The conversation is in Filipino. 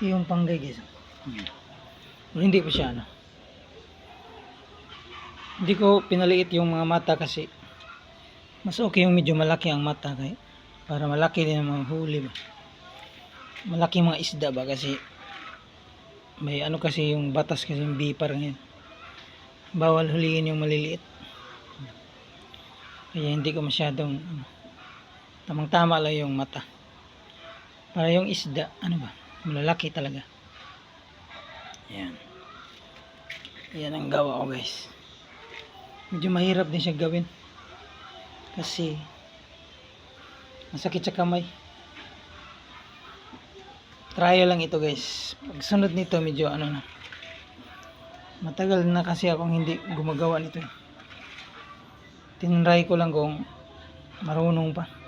Ito yung panggay guys. Hmm. Hindi pa siya ano. Hindi ko pinaliit yung mga mata kasi mas okay yung medyo malaki ang mata kay para malaki din ang mga huli ba. Malaki mga isda ba kasi may ano kasi yung batas kasi yung bipar ngayon. Bawal huliin yung maliliit. Kaya hindi ko masyadong ano, tamang tama lang yung mata. Para yung isda, ano ba, malalaki talaga. Yan. Yan ang gawa ko guys. Medyo mahirap din siya gawin. Kasi masakit sa kamay. Trial lang ito guys. Pag sunod nito medyo ano na. Matagal na kasi akong hindi gumagawa nito. Tinry ko lang kung marunong pa.